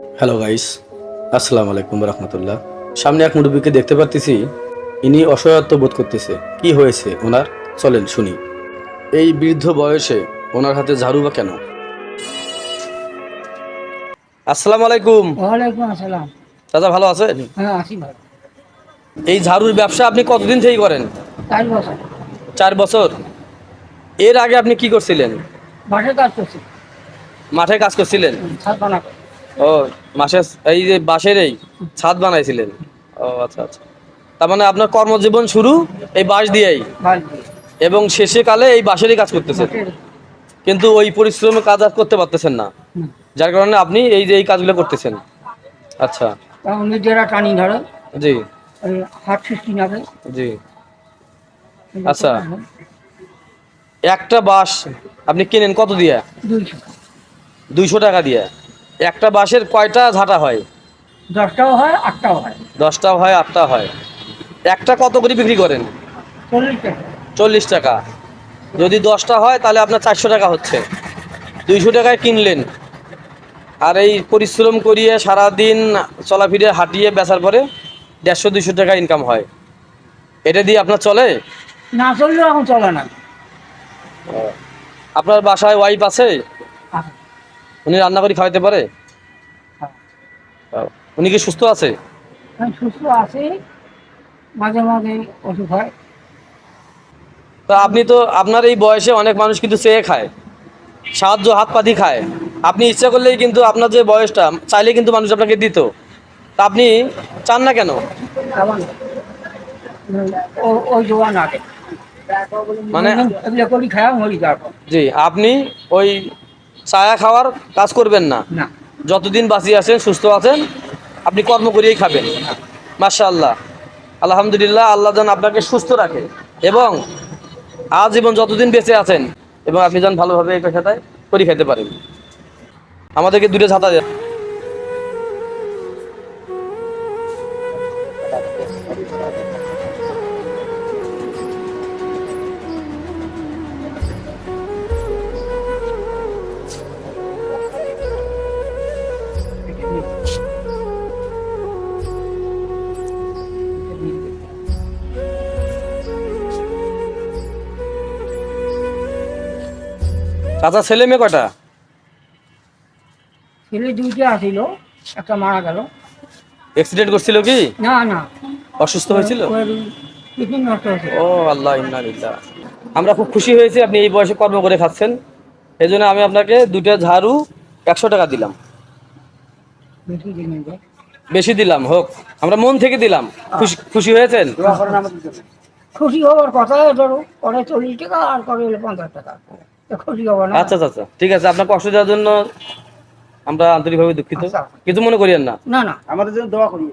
Hello guys আসসালামু আলাইকুম রহমতুল্লাহ সামনে এক মুরব্বীকে দেখতে পারতেছি ইনি অসহায়ত্ব বোধ করতেছে। কি হয়েছে ওনার? চলেন শুনি। এই বৃদ্ধ বয়সে ওনার হাতে ঝাড়ু বা কেন? আসসালামু আলাইকুম। ওয়ালাইকুম আসসালাম। চাচা ভালো আছেন? হ্যাঁ এই ঝাড়ুর ব্যবসা আপনি কতদিন থেকে করেন? চার বছর। চার বছর? এর আগে আপনি কি করছিলেন? মাঠে কাজ করছি। মাঠে কাজ করছিলেন? ছাদ বানা ও মাসে এই যে বাঁশের এই ছাদ বানাইছিলেন। ও আচ্ছা আচ্ছা। তার মানে আপনার কর্মজীবন শুরু এই বাঁশ দিয়েই? এবং শেষে কালে এই বাঁশেরই কাজ করতেছেন? কিন্তু ওই পরিশ্রমে কাজ আর করতে পারতেছেন না। যার কারণে আপনি এই যে এই কাজগুলো করতেছেন। আচ্ছা। নিজেরা টানি ধরে জি। হাট সৃষ্টি নাবে জি। আচ্ছা। একটা বাঁশ আপনি কেনেন কত দিয়ে? দুইশো টাকা দিয়ে? একটা বাঁশের কয়টা ঝাঁটা হয়? দশটাও হয় আটটাও হয়। দশটাও হয় আটটা হয়। একটা কত করে বিক্রি করেন? চল্লিশ টাকা। চল্লিশ টাকা। যদি দশটা হয় তাহলে আপনার চারশো টাকা হচ্ছে। দুইশো টাকায় কিনলেন। আর এই পরিশ্রম করিয়ে সারাদিন চলাফিরে হাঁটিয়ে বেচার পরে দেড়শো দুইশো টাকা ইনকাম হয়। এটা দিয়ে আপনার চলে? না চললেও এখন চলে না। আপনার বাসায় ওয়াইফ আছে? আছে। উনি রান্না করে খাওয়াতে পারে? হ্যাঁ। উনি কি সুস্থ আছে? সুস্থ আছি। মাঝে মাঝে ওষুধ হয়। তো আপনি তো আপনার এই বয়সে অনেক মানুষ কিন্তু চেয়ে খায়। সাহায্য হাত পাতি খায়। আপনি ইচ্ছা করলেই কিন্তু আপনার যে বয়সটা চাইলে কিন্তু মানুষ আপনাকে দিত। তা আপনি চান না কেন? মানে- জি আপনি ওই ছায়া খাওয়ার কাজ করবেন না। যতদিন বাঁচিয়ে আছেন সুস্থ আছেন আপনি কর্ম করিয়েই খাবেন। মাশা আল্লাহ আলহামদুলিল্লাহ আল্লাহ যেন আপনাকে সুস্থ রাখে। এবং আজীবন যতদিন বেঁচে আছেন এবং আপনি যেন ভালোভাবে এই পেশাটায় করি খেতে পারেন। আমাদেরকে দূরে ছাতা দেন। চাচা ছেলে মেয়ে কটা ছেলে দুইটা আসিল একটা মারা গেল। অ্যাক্সিডেন্ট করছিল কি? না না। অসুস্থ হয়েছিল? ও আল্লাহ ইন্না লিল্লাহ। আমরা খুব খুশি হয়েছি আপনি এই বয়সে কর্ম করে খাচ্ছেন। এই জন্য আমি আপনাকে দুটো ঝাড়ু একশো টাকা দিলাম। বেশি দিলাম হোক। আমরা মন থেকে দিলাম। খুশি খুশি হয়েছেন? খুশি হওয়ার কথা ধরো করে চল্লিশ টাকা আর করে পঞ্চাশ টাকা। আচ্ছা আচ্ছা আচ্ছা। ঠিক আছে আপনার কষ্ট দেওয়ার জন্য আমরা আন্তরিকভাবে দুঃখিত। আচ্ছা। কিছু মনে করিয়েন না। না না। আমাদের জন্য দোয়া করি